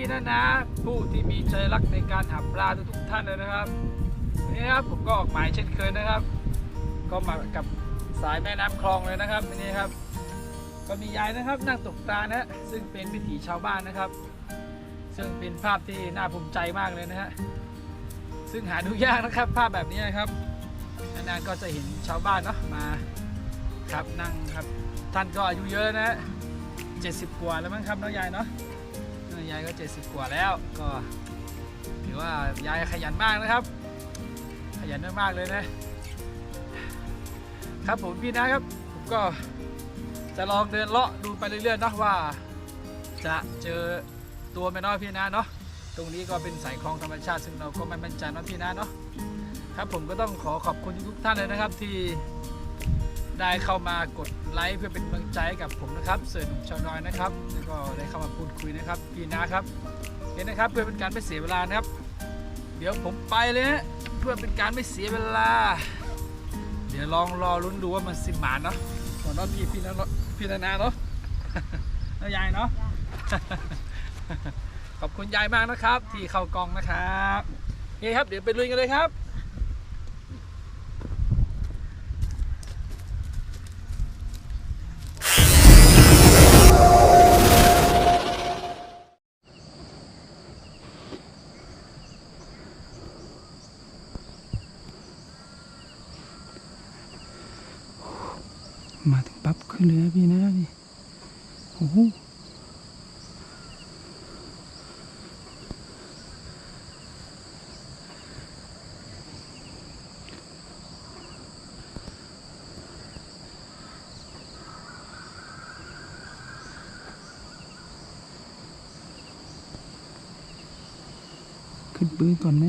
นี่นะนะ ผู้ที่มีใจรักในการหาปลาทุกๆท่านเลยนะครับนี่นะครับผมก็ออกหมายเช่นเคยนะครับ ก็มากับสายแม่น้ำคลองเลยนะครับนนี้ครับ ก็มียายนะครับนั่งตกปลานะซึ่งเป็นวิถีชาวบ้านนะครับ ซึ่งเป็นภาพที่น่าภูมิใจมากเลยนะฮะซึ่งหาดูยากนะครับ ภาพแบบนี้นะครับนานๆก็จะเห็นชาวบ้านเนาะมาครับนั่งครับท่านก็อายุเยอะแล้วนะฮะ70กว่าแล้วมั้งครับน้องยายเนาะ ยายก็ 70 กว่าแล้ว ก็ถือว่ายายขยันมากนะครับ ขยันมากๆเลยนะ ครับผมพี่นะครับ ผมก็จะลองเดินเลาะดูไปเรื่อยๆนะว่า จะเจอตัวแม่น้อยพี่นะเนาะตรงนี้ก็เป็นสายคลองธรรมชาติ ซึ่งเราก็ไม่มั่นใจว่าพี่นะเนาะครับผมก็ต้องขอขอบคุณทุกท่านเลยนะครับที่ ได้เข้ามากดไลค์เพื่อเป็นกำลังใจให้กับผมนะครับเสือหนุ่มชาวน้อยนะครับแล้วก็ได้เข้ามาพูดคุยนะครับพี่นะครับเห็นนะครับเพื่อเป็นการไม่เสียเวลานะครับ เดี๋ยวผมไปเลยฮะเพื่อเป็นการไม่เสียเวลา เดี๋ยวลองรอลุ้นดูว่ามันสิหมานเนาะขอน้องพี่พี่นะพี่นานาเนาะแล้วยายเนาะขอบคุณยายมากนะครับ ที่เข้ากองนะครับโอเคครับเดี๋ยวไปลุยกันเลยครับ มา ถึงปั๊บขึ้นเลยนะพี่นะนี่โอ้โหขึ้นปืนก่อนไหม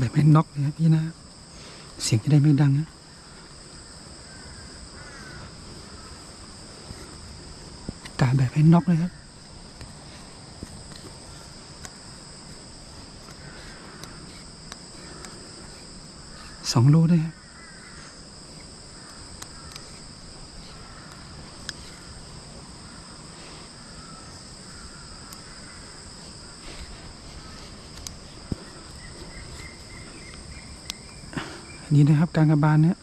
แบบให้น็อกเลยครับพี่นะ เสียงจะได้ไม่ดังนะ แบบให้น็อกเลยครับ สองโลได้ครับนนี้นะครับ การกระบาลเนี่ย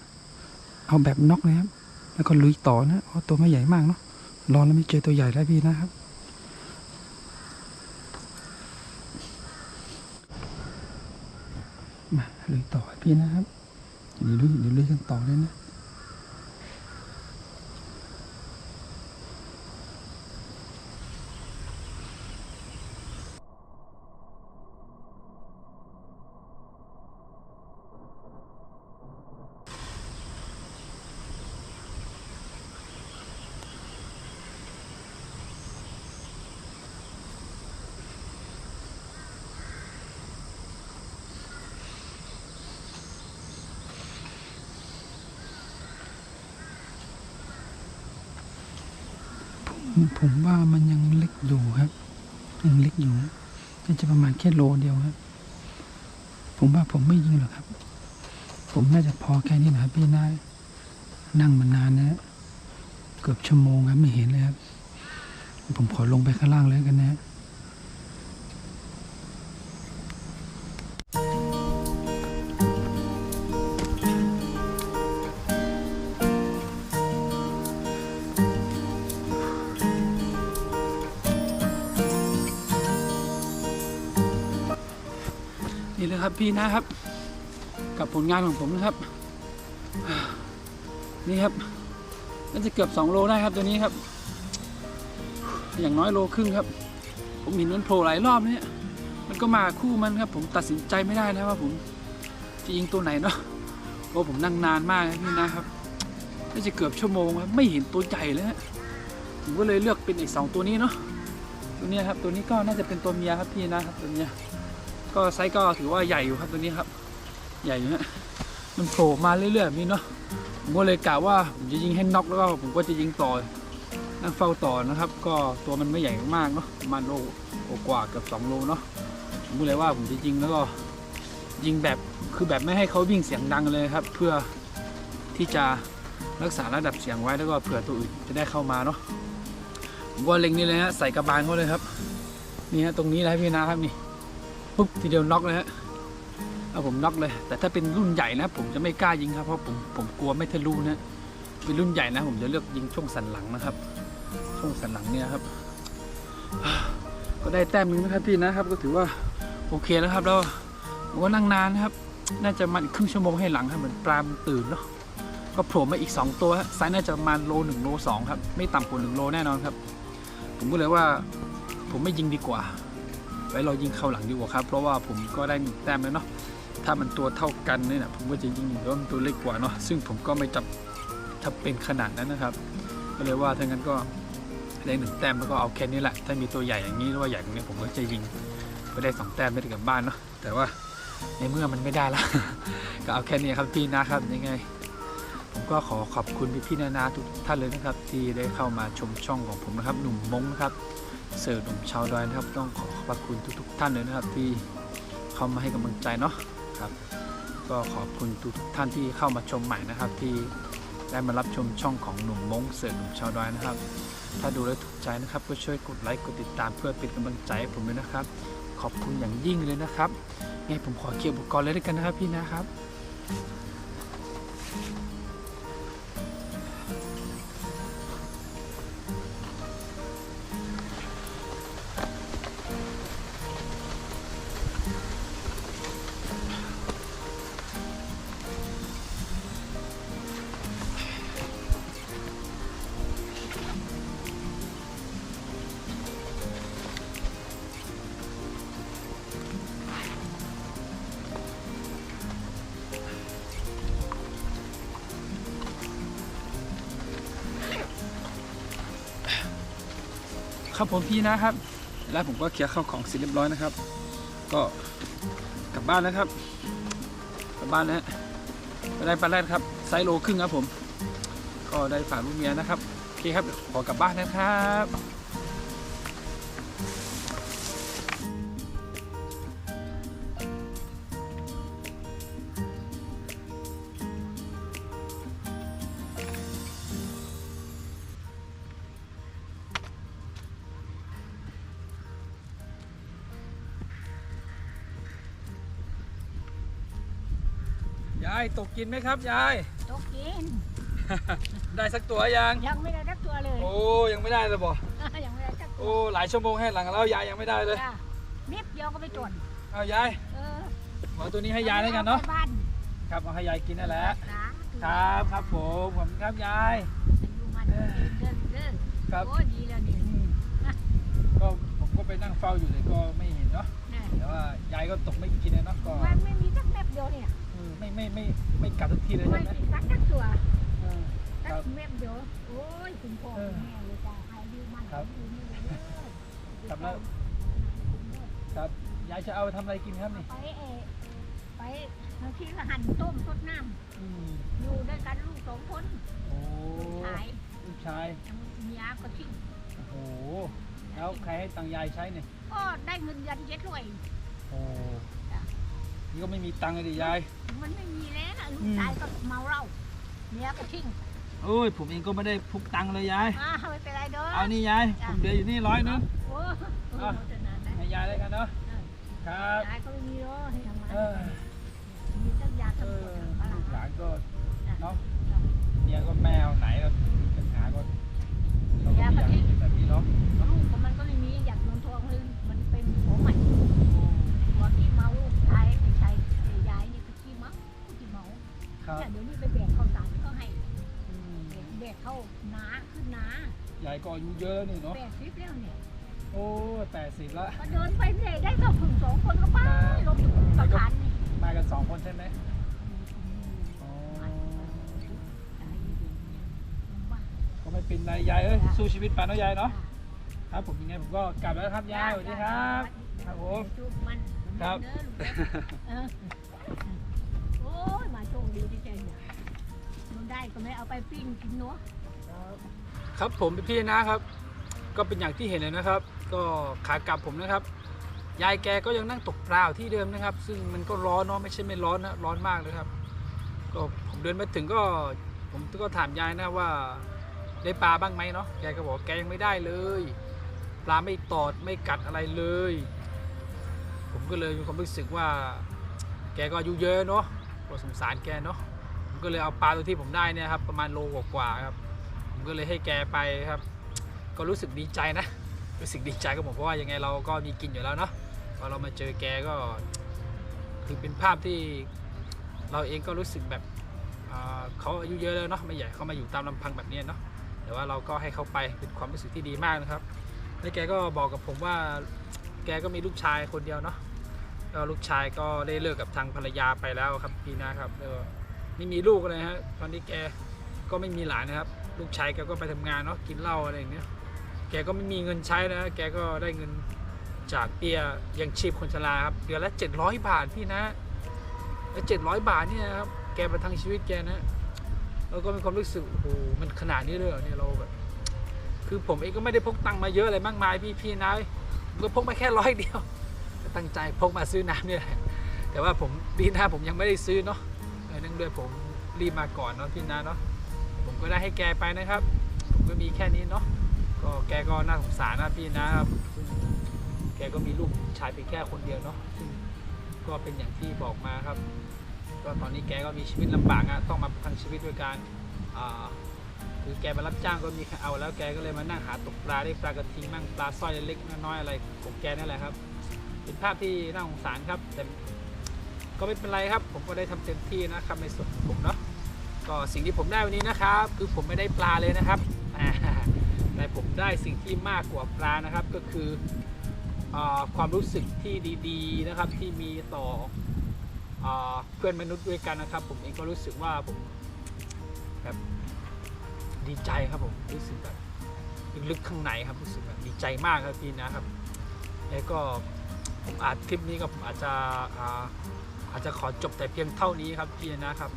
เอาแบบน็อกเลยครับ แล้วก็ลุยต่อนะเพราะตัวไม่ใหญ่มากเนาะ รอแล้วไม่เจอตัวใหญ่แล้วพี่นะครับ มาลุยต่อพี่นะครับ เดี๋ยวลุยเดี๋ยวลุยกันต่อเลยนะ ผมว่ามันยังเล็กอยู่ครับ ยังเล็กอยู่น่าจะประมาณแค่โลเดียวครับ ผมว่าผมไม่ยิงหรอกครับ ผมน่าจะพอแค่นี้นะครับ พี่นานั่งมานานนะเกือบชั่วโมงครับไม่เห็นเลยครับ ผมขอลงไปข้างล่างเลยกันนะ ครับพี่นะครับ กับผลงานของผมนะครับ นี่ครับน่าจะเกือบ 2 โลได้ครับตัวนี้ครับ อย่างน้อยโลครึ่งครับ ผมเห็นมันโผล่หลายรอบเนี่ยมันก็มาคู่มันครับ ผมตัดสินใจไม่ได้นะว่าผมจะยิงตัวไหนเนาะเพราะผมนั่งนานมากนะพี่นะครับน่าจะเกือบชั่วโมงครับไม่เห็นตัวใหญ่เลยฮะผมก็เลยเลือกเป็นอีกสองตัวนี้เนาะตัวนี้ครับตัวนี้ก็น่าจะเป็นตัวเมียครับพี่นะครับตัวเนี้ย ก็ไซส์ก็ถือว่าใหญ่อยู่ครับตัวนี้ครับ ใหญ่อยู่ฮะมันโผล่มาเรื่อยๆแบบนี้เนาะผมก็เลยกะว่าผมจะยิงให้น็อกแล้วก็ผมก็จะยิงต่อนั่งเฝ้าต่อนะครับ ก็ตัวมันไม่ใหญ่มากเนาะประมาณโลกว่าเกือบสองโลเนาะผมก็เลยว่าผมจะยิงแล้วก็ยิงแบบคือแบบไม่ให้เขาวิ่งเสียงดังเลยครับ เพื่อที่จะรักษาระดับเสียงไว้แล้วก็เผื่อตัวอื่นจะได้เข้ามาเนาะผมก็เล็งนี่เลยฮะใส่กระบาลเขาเลยครับนี่ฮะตรงนี้นะพี่นะครับนี่ ปุ๊บทีเดียวน็อกเลยฮะเอาผมน็อกเลย แต่ถ้าเป็นรุ่นใหญ่นะ ผมจะไม่กล้ายิงครับเพราะผมผมกลัวไม่ทะลุนะเป็นรุ่นใหญ่นะ ผมจะเลือกยิงช่วงสันหลังนะครับ ช่วงสันหลังเนี่ยครับ ก็ได้แต้มหนึงนะครับพี่นะครับ ก็ถือว่าโอเคแล้วครับแล้วผมก็นั่งนานนะครับ น่าจะมาอีกครึ่งชั่วโมงให้หลังครับเหมือนปลามตื่นเนาะก็โผล่มาอีก 2 ตัวฮะไซส์น่าจะประมาณโลหนึ่งโลสองครับ ไม่ต่ำกว่าหนึ่งโลแน่นอนครับ ผมก็เลยว่าผมไม่ยิงดีกว่า ไว้เรายิงเข้าหลังดีกว่าครับ เพราะว่าผมก็ได้หนึ่งแต้มแล้วเนาะถ้ามันตัวเท่ากันเนี่ยนะผมก็จะยิงแล้วมันตัวเล็กกว่าเนาะซึ่งผมก็ไม่จับถ้าเป็นขนาดนั้นนะครับก็เลยว่าถ้างั้นก็ได้หนึ่งแต้มแล้วก็เอาแค่นี้แหละถ้ามีตัวใหญ่อย่างนี้หรือว่าใหญ่อย่างนี้ผมก็จะยิงก็ได้สองแต้มไม่ได้กลับบ้านเนาะแต่ว่าในเมื่อมันไม่ได้ละก็เอาแค่นี้ครับพี่นะครับยังไง ผมก็ขอขอบคุณพี่พี่ๆนานาทุกท่านเลยนะครับ ที่ได้เข้ามาชมช่องของผมนะครับ หนุ่มมงนะครับ เสิร์ฟหนุ่มชาวดอยนะครับ ต้องขอขอบคุณทุก ๆ ท่านเลยนะครับ ที่เข้ามาให้กำลังใจเนาะครับ ก็ขอบคุณทุกท่านที่เข้ามาชมใหม่นะครับ ที่ได้มารับชมช่องของหนุ่มมงเสิร์ฟหนุ่มชาวดอยนะครับ ถ้าดูแล้วถูกใจนะครับ ก็ช่วยกดไลค์กดติดตามเพื่อเป็นกำลังใจให้ผมด้วยนะครับ ขอบคุณอย่างยิ่งเลยนะครับไงผมขอเกี่ยวอุปกรณ์เลยด้วยกันนะครับพี่นะครับ ครับผมพี่นะครับ แล้วผมก็เคลียร์ข้าวของเสร็จเรียบร้อยนะครับ ก็กลับบ้านแล้วครับ กลับบ้านแล้วฮะไปได้ปลาแรดครับไซส์โลครึ่งครับผม ก็ได้ฝากลูกเมียนะครับโอเคครับขอกลับบ้านนะครับายตกกินไหมครับยาย ตกกิน ได้สักตัวยัง ยังไม่ได้รักตัวเลย โอ้ยังไม่ได้เลยบ่ยังไม่ได้สักตัโอ้วหลายชั่วโมงให้หลังแล้วยายยังไม่ได้เลยจ้ะนิดเดียวก็ไปจนเอายายเออขอตัวนี้ให้ยายแล้วกันเนาะอไปบ้านครับเอาให้ยายกินนั่นแหละนะครับครับผมขอบคุณครับยายดูมันเดินเดินเดินครับโอ้ดีแล้วนี่อืมก็ผมก็ไปนั่งเฝ้าอยู่แต่ก็ไม่เห็นเนาะนะแต่ว่ายายก็ตกไม่กินเลยเนาะก็มันไม่มีสักแมบเดียวเนี่ยอืม ไม่ไม่ไม่ไม่กัดสักทีเลยไม่ใช่ไหมมีสักสักตัวเออคสัรับกแมบเดียวโอ้ยคุณพ่อเออคุณแม่เลยจ้ะให้ดูมันครับดูนี่เลยเด้อครับแล้วครับยายจะเอาไปทำอะไรกินครับนี่ไปเออไปบางทีก็หั่นต้มสดน้อืมำอยู่ด้วยกันลูกสองคนโอ้ขายลูกชายเมียก็ทิ้งโอ้โหแล้วใครให้ตังค์ยายใช้เนี่ยก็ได้เงินเดือนเจ็ดร้อยโอ้จ้ะ นี่ก็ไม่มีตังค์เลยดิยาย มันไม่มีแล้วนะลูอืกมชายก็เมาเหล้าเมียก็ทิ้งโอ้ย ผมเองก็ไม่ได้พกตังค์เลยยายอ่าไม่เป็นไรเด้อเอานี่ยายจ้ะผมเหลืออยู่นี่ร้อยนึงโอ้โหอะโฆษณาได้ให้ยายได้กันเนาะ ครับยายก็ไม่มีเด้อให้ทำงานเออมีตั้งยาเอตำรวอจฝรั่ลูงกหลานก็จ้ะเนาะเนี่ยก็แมวไหนก็มีปัญหา ก็อายุเยอะนี่เนาะแบกคลิปแล้วเนี่ยโอ้แปดสิบละก็เดินไปเรื่อยได้ก็ถึงสองคนก็ไปลงสะพานนี่มากันสองคนใช่ไหมอ๋อก็ไม่เป็นไรยายเอ้ยสู้ชีวิตไปเนาะยายเนาะครับผมยังไงผมก็กลับแล้วครับยายสวัสดีครับครับผมจุกมันครับเด้อลูกเด้อเออโอ้ยมาโชคดีที่ใจเนี่ยมันได้ก็ไม่เอาไปปิ้งกินเนาะ ครับผมพี่นะครับ ก็เป็นอย่างที่เห็นเลยนะครับ ก็ขากลับผมนะครับ ยายแกก็ยังนั่งตกปลาที่เดิมนะครับ ซึ่งมันก็ร้อนเนาะไม่ใช่ไม่ร้อนนะร้อนมากเลยครับ ก็ผมเดินมาถึงก็ผมก็ถามยายนะว่าได้ปลาบ้างไหมเนาะยายก็บอกแกยังไม่ได้เลย ปลาไม่ตอดไม่กัดอะไรเลย ผมก็เลยมีความรู้สึกว่า แกก็อายุเยอะเนาะก็สงสารแกเนาะผมก็เลยเอาปลาตัวที่ผมได้เนี่ยครับประมาณโลกว่าครับ ผมก็เลยให้แกไปครับ ก็รู้สึกดีใจนะ รู้สึกดีใจกับผมเพราะว่ายังไงเราก็มีกินอยู่แล้วเนาะพอเรามาเจอแกก็คือเป็นภาพที่เราเองก็รู้สึกแบบเขาอายุเยอะแล้วเนาะไม่ให้เขามาอยู่ตามลำพังแบบนี้เนาะแต่ว่าเราก็ให้เขาไปเป็นความรู้สึกที่ดีมากนะครับแล้วแกก็บอกกับผมว่าแกก็มีลูกชายคนเดียวเนาะแล้วลูกชายก็ได้เลิกกับทางภรรยาไปแล้วครับพี่นะครับแล้วไม่มีลูกเลยฮะตอนนี้แกก็ไม่มีหลานนะครับ ลูกชายแกก็ไปทำงานเนาะกินเหล้าอะไรอย่างเงี้ยแกก็ไม่มีเงินใช้นะแกก็ได้เงินจากเบี้ยยังชีพคนชราครับเดือนละ700บาทพี่นะแล้ว700บาทเนี่ยครับแกประทังชีวิตแกนะแล้วก็มีความรู้สึกโอ้โหมันขนาดนี้เลยเหรอเนี่ยเราแบบคือผมเองก็ไม่ได้พกตังค์มาเยอะอะไรมากมายพี่พี่นะก็พกมาแค่ร้อยเดียวตั้งใจพกมาซื้อน้ำเนี่ยแหละแต่ว่าผมปีหน้าผมยังไม่ได้ซื้อเนาะเออเนื่องด้วยผมรีบมาก่อนเนาะพี่นะเนาะ ผมก็ได้ให้แกไปนะครับ ผมก็มีแค่นี้เนาะก็แกก็น่าสงสารนะพี่นะครับแกก็มีลูกชายเพียงแค่คนเดียวเนาะซึ่งก็เป็นอย่างที่บอกมาครับก็ตอนนี้แกก็มีชีวิตลำบากนะต้องมาประทังชีวิตด้วยการคือแกมารับจ้างก็มีใครเอาแล้วแกก็เลยมานั่งหาตกปลาได้ปลากระทิงมั่งปลาสร้อยเล็กน้อยอะไรของแกนั่นแหละครับเป็นภาพที่น่าสงสารครับแต่ก็ไม่เป็นไรครับ ผมก็ได้ทำเต็มที่นะครับในส่วนของผมเนาะ ก็สิ่งที่ผมได้วันนี้นะครับ คือผมไม่ได้ปลาเลยนะครับแต่ผมได้สิ่งที่มากกว่าปลานะครับก็คืออความรู้สึกที่ดีๆนะครับที่มีต่ออเพื่อนมนุษย์ด้วยกันนะครับ ผมเองก็รู้สึกว่าผมแบบดีใจครับผมรู้สึกแบบลึกๆข้างในครับรู้สึกแบบดีใจมากครับพี่นะครับ แล้วก็ผมอาจคลิปนี้ก็ผมอาจจะออาจจะขอจบแต่เพียงเท่านี้ครับพี่นะครับ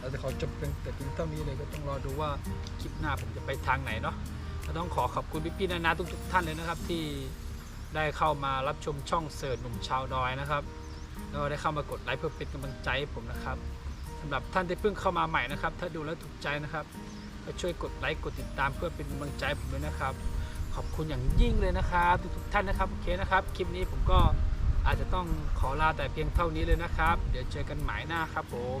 เราจะขอจบเพียงแต่เพียงเท่านี้เลยก็ต้องรอดูว่าคลิปหน้าผมจะไปทางไหนเนาะก็ต้องขอขอบคุณพี่ๆนานาทุกๆท่านเลยนะครับ ที่ได้เข้ามารับชมช่องเสิร์ชหนุ่มชาวดอยนะครับแล้วได้เข้ามากดไลค์เพื่อเป็นกำลังใจให้ผมนะครับสำหรับท่านที่เพิ่งเข้ามาใหม่นะครับ ถ้าดูแล้วถูกใจนะครับก็ช่วยกดไลค์กดติดตามเพื่อเป็นกำลังใจผมด้วยนะครับ ขอบคุณอย่างยิ่งเลยนะครับทุกๆท่านนะครับโอเคนะครับ คลิปนี้ผมก็อาจจะต้องขอลาแต่เพียงเท่านี้เลยนะครับ เดี๋ยวเจอกันหมายหน้าครับผม